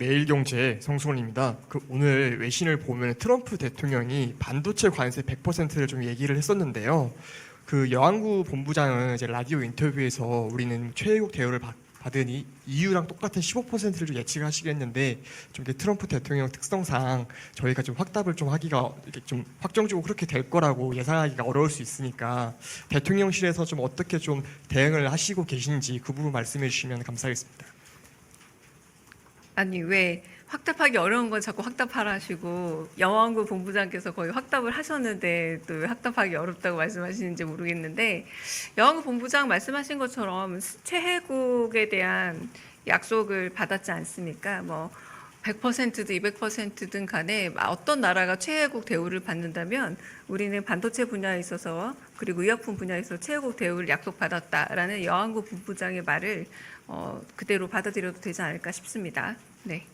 매일경제 성수원입니다. 그 오늘 외신을 보면 트럼프 대통령이 반도체 관세 100%를 좀 얘기를 했었는데요. 그 여왕구 본부장은 이제 라디오 인터뷰에서 우리는 최애국 대우를 받, 받으니 EU랑 똑같은 15%를 좀 예측하시겠는데 좀 트럼프 대통령 특성상 저희가 좀 확답을 좀 하기가 이렇게 좀 확정적으로 그렇게 될 거라고 예상하기가 어려울 수 있으니까 대통령실에서 좀 어떻게 좀 대응을 하시고 계신지 그 부분 말씀해 주시면 감사하겠습니다. 아니 왜 확답하기 어려운 건 자꾸 확답하라 하시고 여왕구 본부장께서 거의 확답을 하셨는데 또 왜 확답하기 어렵다고 말씀하시는지 모르겠는데 여왕구 본부장 말씀하신 것처럼 최혜국에 대한 약속을 받았지 않습니까? 뭐 100%든 200%든 간에 어떤 나라가 최혜국 대우를 받는다면 우리는 반도체 분야에 있어서 그리고 의약품 분야에서 최혜국 대우를 약속받았다라는 여왕구 본부장의 말을 어, 그대로 받아들여도 되지 않을까 싶습니다. 네.